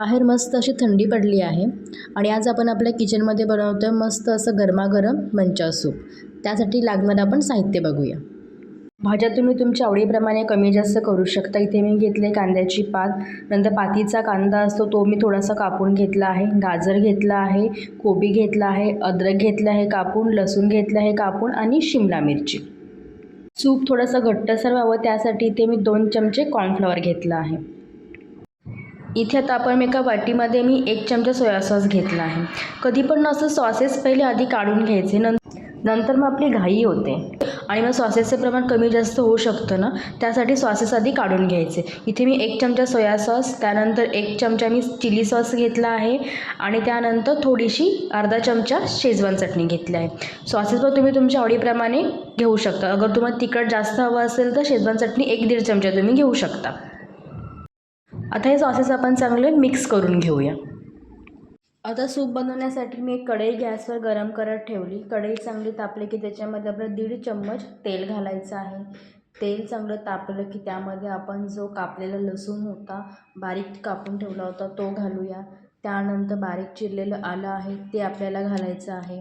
बाहेर मस्त अशी थंडी पडली आहे. आणि आज आपण आपल्या किचनमध्ये बनवतो आहे मस्त असं गरमागरम मंचा सूप. त्यासाठी लागणारं आपण साहित्य बघूया. भाज्या तुम्ही तुमच्या आवडीप्रमाणे कमी जास्त करू शकता. इथे मी घेतले कांद्याची पात नंतर पातीचा कांदा असतो तो मी थोडासा कापून घेतला आहे. गाजर घेतला आहे कोबी घेतला आहे अद्रक घेतलं आहे कापून लसूण घेतलं आहे कापून आणि शिमला मिरची. सूप थोडंसं घट्टसर व्हावं त्यासाठी इथे मी दोन चमचे कॉर्नफ्लॉवर घेतला आहे. इथे आता आपण एका वाटीमध्ये मी एक चमचा सोया सॉस घेतला आहे. कधी पण असं सॉसेस पहिले आधी काढून घ्यायचे. नं नंतर मग आपली घाई होते. आणि मग सॉसेसचं प्रमाण कमी जास्त होऊ शकतं ना त्यासाठी सॉसेस आधी काढून घ्यायचे. इथे मी एक चमचा सोया सॉस त्यानंतर एक चमचा मी चिली सॉस घेतला आहे. आणि त्यानंतर थोडीशी अर्धा चमचा शेजवान चटणी घेतली आहे. सॉसेस पण तुम्ही तुमच्या आवडीप्रमाणे घेऊ शकता. अगर तुम्हाला तिखट जास्त हवं असेल तर शेजवान चटणी एक दीड चमचा तुम्ही घेऊ शकता. आता हे सॉसेस आपण चांगले मिक्स करून घेऊया. आता सूप बनवण्यासाठी मी एक कढई गॅसवर गरम करत ठेवली. कढई चांगली तापली की त्याच्यामध्ये आपलं दीड चम्मच तेल घालायचं आहे. तेल चांगलं तापलं की त्यामध्ये आपण जो कापलेला लसूण होता बारीक कापून ठेवला होता तो घालूया. त्यानंतर बारीक चिरलेलं आलं आहे ते आपल्याला घालायचं आहे.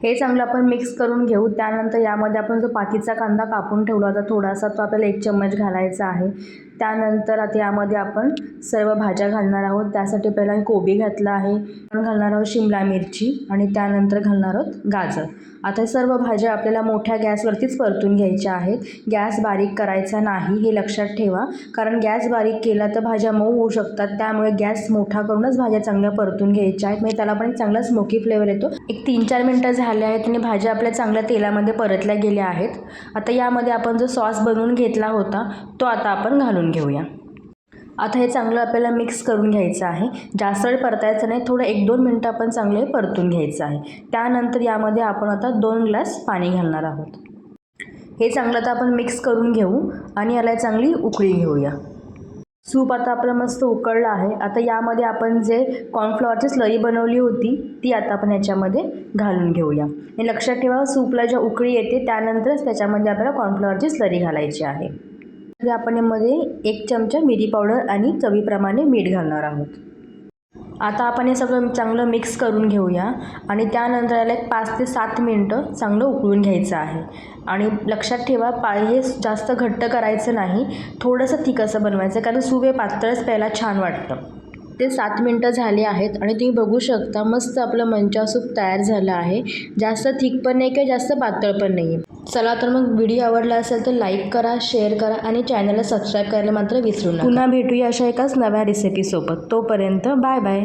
हे चांगलं आपण मिक्स करून घेऊ. त्यानंतर यामध्ये आपण जो पातीचा कांदा कापून ठेवला होता थोडासा तो आपल्याला एक चम्मच घालायचा आहे. त्यानंतर आता यामध्ये आपण सर्व भाज्या घालणार आहोत. त्यासाठी पहिला मी कोबी घातला आहे. घालणार आहोत शिमला मिरची आणि त्यानंतर घालणार आहोत गाजर. आता सर्व भाज्या आपल्याला मोठ्या गॅसवरतीच परतून घ्यायच्या आहेत. गॅस बारीक करायचा नाही हे लक्षात ठेवा. कारण गॅस बारीक केला तर भाज्या मऊ होऊ शकतात. त्यामुळे गॅस मोठा करूनच भाज्या चांगल्या परतून घ्यायच्या आहेत. म्हणजे त्याला पण एक चांगला स्मोकी फ्लेवर येतो. एक तीन चार मिनटं झाले आहेत आणि भाज्या आपल्या चांगल्या तेलामध्ये परतल्या गेल्या आहेत. आता यामध्ये आपण जो सॉस बनवून घेतला होता तो आता आपण घालून घेऊया. आता हे चांगलं आपल्याला मिक्स करून घ्यायचं आहे. जास्त वेळ परतायचं नाही थोडं एक दोन मिनटं आपण चांगले परतून घ्यायचं आहे. त्यानंतर यामध्ये आपण आता दोन ग्लास पाणी घालणार आहोत. हे चांगलं आता आपण मिक्स करून घेऊ आणि याला चांगली उकळी घेऊया. सूप आता आपलं मस्त उकळलं आहे. आता यामध्ये आपण जे कॉर्नफ्लॉवरची स्लरी बनवली होती ती आता आपण याच्यामध्ये घालून घेऊया. हे लक्षात ठेवा सूपला ज्या उकळी येते त्यानंतरच त्याच्यामध्ये आपल्याला कॉर्नफ्लॉवरची स्लरी घालायची आहे. तर आपण यामध्ये एक चमचा मिरी पावडर आणि चवीप्रमाणे मीठ घालणार आहोत. आता आपण हे सगळं चांगलं मिक्स करून घेऊया आणि त्यानंतर याला एक पाच ते सात मिनटं चांगलं उकळून घ्यायचं आहे. आणि लक्षात ठेवा पाय हे जास्त घट्ट करायचं नाही थोडंसं थिक असं बनवायचं कारण सुवे पातळच प्यायला छान वाटतं. ते सात मिनटं झाले आहेत आणि तुम्ही बघू शकता मस्त आपलं मंचा सूप तयार झालं आहे. जास्त थिक पण नाही किंवा जास्त पातळ पण नाही आहे चला तर मग व्हिडिओ आवडला असेल तर लाईक करा शेअर करा आणि चॅनलला सबस्क्राईब करायला मात्र विसरू नका. पुन्हा भेटूया अशा एकाच नव्या रेसिपीसोबत तोपर्यंत बाय बाय.